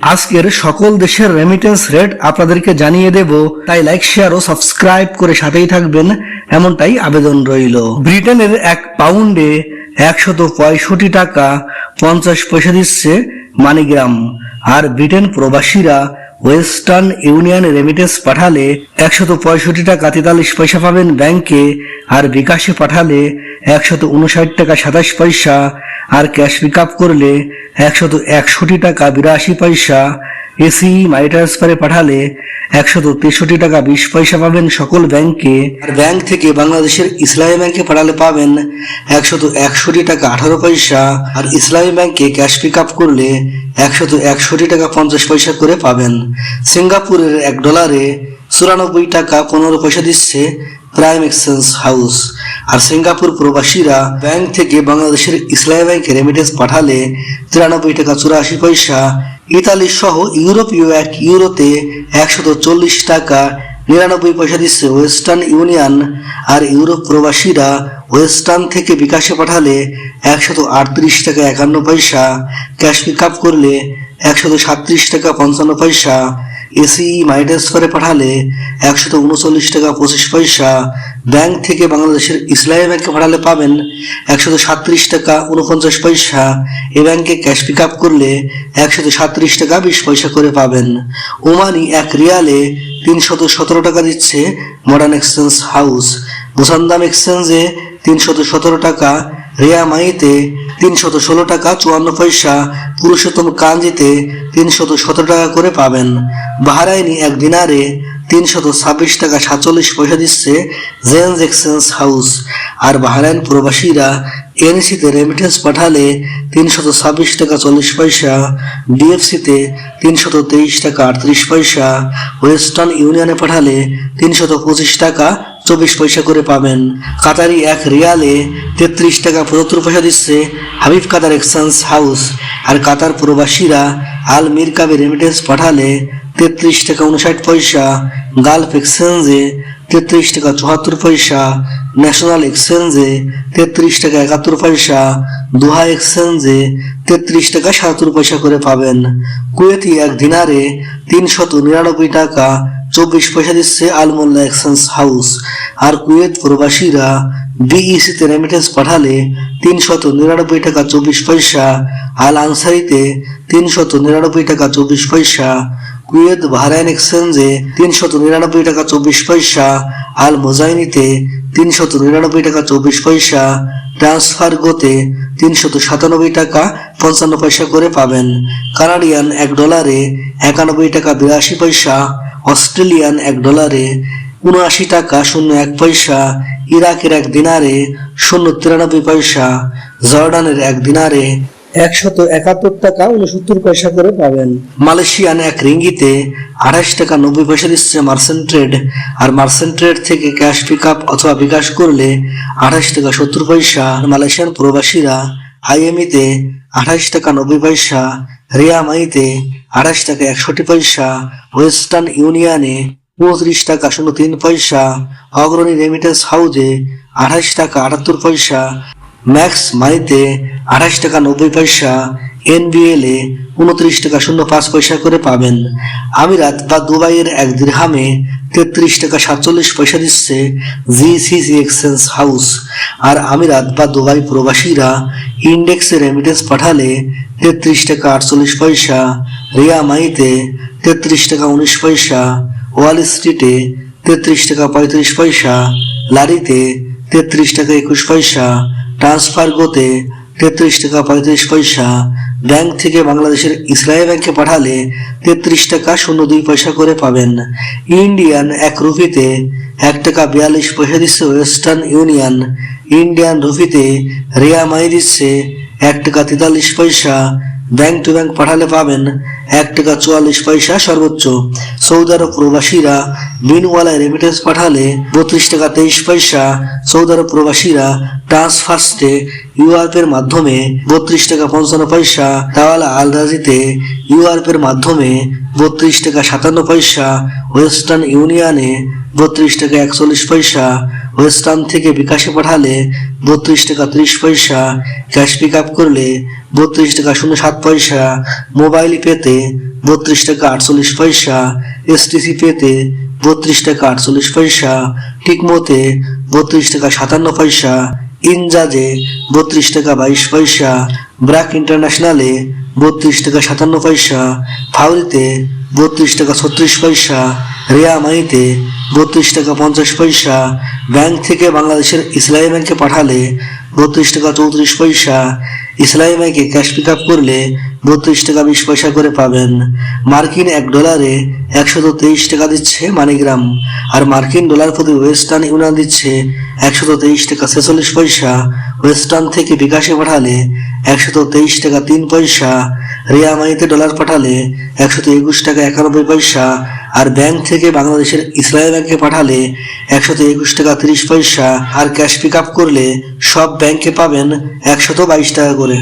আজকের সকল দেশের রেমিটেন্স রেট আপনাদেরকে জানিয়ে দেব। তাই লাইক শেয়ার ও সাবস্ক্রাইব করে সাথেই থাকবেন। এমনটাই আবেদন রইল। ব্রিটেনের এক পাউন্ডে একশত পঁয়ষট্টি টাকা পঞ্চাশ পয়সা দিচ্ছে মানিগ্রাম। আর ব্রিটেন প্রবাসীরা ওয়েস্টার্ন ইউনিয়ন রেমিটেন্স পাঠালে একশত পঁয়ষট্টি টাকা তেতাল্লিশ পয়সা পাবেন ব্যাংকে। আর বিকাশে পাঠালে একশত উনষাট টাকা সাতাশ পয়সা, আর ক্যাশ পিক আপ করলে একশত একষট্টি টাকা বিরাশি পয়সা। এসি মানি ট্রান্সফারে পাঠালে একশত তেষট্টি টাকা বিশ পয়সা পাবেন সকল ব্যাংকে আর ব্যাংক থেকে বাংলাদেশের ইসলামী ব্যাংকে পাঠালে পাবেন একশত একষট্টি টাকা আঠারো পয়সা। আর ইসলামী ব্যাংকে ক্যাশ পিক আপ করলে একশত একষট্টি টাকা পঞ্চাশ পয়সা করে পাবেন। সিঙ্গাপুরের এক ডলারে চুরানব্বই টাকা পনেরো পয়সা দিচ্ছে। প্রাইম এক্সচেঞ্জ হাউস আর সিঙ্গাপুর প্রবাসীরা ব্যাংক থেকে বাংলাদেশের ইসলামী ব্যাংকে রেমিটেন্স পাঠালে তিরানব্বই টাকা চুরাশি পয়সা, ইতালি সহ ইউরোপীয় এক ইউরোতে একশত চল্লিশ টাকা নিরানব্বই পয়সা দিচ্ছে ওয়েস্টার্ন ইউনিয়ন। আর ইউরোপ প্রবাসীরা ওয়েস্টার্ন থেকে বিকাশে পাঠালে একশত আটত্রিশ টাকা একান্ন পয়সা, ক্যাশ পিক আপ করলে একশত সাতত্রিশ টাকা পঞ্চান্ন পয়সা এসি ট্রান্সফারে পাঠালে একশত উনচল্লিশ টাকা পঁচিশ পয়সা। ব্যাংক থেকে বাংলাদেশের ইসলামী ব্যাংকে পাঠালে পাবেন একশত সাতত্রিশ টাকা উনপঞ্চাশ পয়সা। এ ব্যাংকে ক্যাশ পিক আপ করলে একশত সাতত্রিশ টাকা বিশ পয়সা করে পাবেন। ওমানি এক রিয়ালে তিনশত সতেরো টাকা দিচ্ছে মডার্ন এক্সচেঞ্জ হাউস মুসান্দাম এক্সচেঞ্জে তিনশত সতেরো টাকা রিয়া মাইতে তিনশত ষোলো টাকা চুয়ান্ন পয়সা, পুরুষোত্তম কাঞ্জিতে তিনশত সতেরো টাকা করে পাবেন। বাহারাইনি এক দিনারে তিনশত ছাব্বিশ টাকা সাতচল্লিশ পয়সা দিচ্ছে জেন্স এক্সচেঞ্জ হাউস। আর বাহারাইন প্রবাসীরা এনসিতে রেমিটেন্স পাঠালে তিনশত ছাব্বিশ টাকা চল্লিশ পয়সা, ডিএফসিতে তিনশত তেইশ টাকা আটত্রিশ পয়সা, ওয়েস্টার্ন ইউনিয়নে পাঠালে তিনশত পঁচিশ টাকা চব্বিশ পয়সা করে পাবেন। কাতারি এক রিয়ালে তেত্রিশ টাকা পঁচাত্তর পয়সা দিচ্ছে হাবিব কাতার এক্সচেঞ্জ হাউস। আর কাতার প্রবাসীরা আল মির কাবে রেমিটেন্স পাঠালে তেত্রিশ টাকা উনষাট পয়সা, গালফ এক্সচেঞ্জে তেত্রিশ টাকা চুয়াত্তর পয়সা, ন্যাশনাল এক্সচেঞ্জে তেত্রিশ টাকা একাত্তর পয়সা, দোহা এক্সচেঞ্জে তেত্রিশ টাকা সাতাত্তর পয়সা করে পাবেন। কুয়েতি এক দিনারে তিনশত নিরানব্বই টাকা চব্বিশ পয়সা দিচ্ছে আলমোল্লা এক্সেন্স হাউস। আর কুয়েত প্রবাসীরা বিইসিতে রেমিটেন্স পাঠালে তিনশত নিরানব্বই টাকা চব্বিশ পয়সা, আল আনসারিতে তিনশত নিরানব্বই টাকা চব্বিশ পয়সা, কুয়েত বাহরাইন এক্সচেঞ্জে তিনশত নিরানব্বই টাকা চব্বিশ পয়সা, আল মোজাইনিতে তিনশত নিরানব্বই টাকা চব্বিশ পয়সা ট্রান্সফার গোতে তিনশত সাতানব্বই টাকা পঞ্চান্ন পয়সা করে পাবেন। কানাডিয়ান এক ডলারে একানব্বই টাকা বিরাশি পয়সা অস্ট্রেলিয়ান এক ডলারে উনআশি টাকা শূন্য এক পয়সা ইরাকের এক দিনারে শূন্য তিরানব্বই পয়সা জর্ডানের এক দিনারে একশত একাত্তর টাকা উনসত্তর পয়সা করে পাবেন। মালয়েশিয়ান এক রিঙ্গিতে আঠাশ টাকা নব্বই পয়সা দিচ্ছে মার্সেন্ট ট্রেড, আর মার্সেন্ট ট্রেড থেকে ক্যাশ পিক আপ অথবা বিকাশ করলে আঠাশ টাকা সত্তর পয়সা। আর মালয়েশিয়ান প্রবাসীরা আইএমইতে আঠাশ টাকা নব্বই পয়সা রিয়ামাইতে আঠাশ টাকা একষট্টি পয়সা, ওয়েস্টার্ন ইউনিয়নে পঁয়ত্রিশ টাকা শূন্য তিন পয়সা, অগ্রণী রেমিটেন্স হাউজে আঠাশ টাকা আটাত্তর পয়সা। ম্যাক্স মানিতে আঠাশ টাকা নব্বই পয়সা, এনবিএল উনত্রিশ টাকা শূন্য পাঁচ পয়সা করে পাবেন। আমিরাত বা দুবাইয়ের এক দিরহামে তেত্রিশ টাকা সাতচল্লিশ পয়সা দিচ্ছে জিসিসি এক্সচেঞ্জ হাউস। আর আমিরাত বা দুবাই প্রবাসীরা ইন্ডেক্সে রেমিটেন্স পাঠালে তেত্রিশ টাকা আটচল্লিশ পয়সা, রিয়া মাইতে তেত্রিশ টাকা উনিশ পয়সা, ওয়াল স্ট্রিটে তেত্রিশ টাকা পঁয়ত্রিশ পয়সা, লারিতে তেত্রিশ টাকা একুশ পয়সা ট্রান্সফার গোতে তেত্রিশ টাকা পঁয়ত্রিশ পয়সা ব্যাংক থেকে বাংলাদেশের ইসরায়েল ব্যাংকে পাঠালে তেত্রিশ টাকা শূন্য দুই পয়সা করে পাবেন। ইন্ডিয়ান এক রুপিতে এক টাকা বিয়াল্লিশ পয়সা দিচ্ছে ওয়েস্টার্ন ইউনিয়ন। ইন্ডিয়ান রুপিতে রিয়া মাই দিচ্ছে এক টাকা তেতাল্লিশ পয়সা ব্যাংক টু ব্যাংক পাঠালে পাবেন এক টাকা চুয়াল্লিশ পয়সা সর্বোচ্চ। সৌদি আরব প্রবাসীরা বিনওয়ালায় রেমিটেন্স পাঠালে বত্রিশ টাকা তেইশ পয়সা। সৌদি আরব প্রবাসীরা ট্রান্সফার্স্টে ইউআরপের মাধ্যমে বত্রিশ টাকা পঞ্চান্ন পয়সা। তাওয়ালা আল রাজিতে ইউআরপের মাধ্যমে বত্রিশ টাকা সাতান্ন পয়সা। ওয়েস্টার্ন ইউনিয়নে বত্রিশ টাকা একচল্লিশ পয়সা। ওয়েস্টার্ন থেকে বিকাশে পাঠালে বত্রিশ টাকা ত্রিশ পয়সা ক্যাশ পিক আপ করলে বত্রিশ টাকা শূন্য সাত পয়সা, মোবাইল পেতে বত্রিশ টাকা আটচল্লিশ পয়সা, এসটিসি পেতে বত্রিশ টাকা আটচল্লিশ পয়সা, ঠিকমতে বত্রিশ টাকা সাতান্ন পয়সা, ইনজাজে বত্রিশ টাকা বাইশ পয়সা, ব্র্যাক ইন্টারন্যাশনালে বত্রিশ টাকা সাতান্ন পয়সা, ফাউরিতে বত্রিশ টাকা ছত্রিশ পয়সা রিয়া মাইতে বত্রিশ টাকা পঞ্চাশ পয়সা, ব্যাংক থেকে বাংলাদেশের ইসলামী ব্যাংকে পাঠালে বত্রিশ টাকা চৌত্রিশ পয়সা, ইসলামী ব্যাংকে ক্যাশ পিক আপ করলে বত্রিশ টাকা বিশ পয়সা করে পাবেন। মার্কিন এক ডলারে একশত তেইশ টাকা দিচ্ছে মানিগ্রাম, আর মার্কিন ডলার প্রতি ওয়েস্টার্ন ইউনিয়ন দিচ্ছে একশত তেইশ টাকা ছেচল্লিশ পয়সা ওয়েস্টার্ন থেকে বিকাশে পাঠালে একশত তেইশ টাকা তিন পয়সা রিয়ামাইতে ডলার পাঠালে একশত একুশ টাকা একানব্বই পয়সা আর ব্যাংক থেকে বাংলাদেশের ইসলামী ব্যাংকে পাঠালে একশত একুশ টাকা তিরিশ পয়সা আর ক্যাশ পিক আপ করলে সব ব্যাংকে পাবেন একশত বাইশ টাকা করে।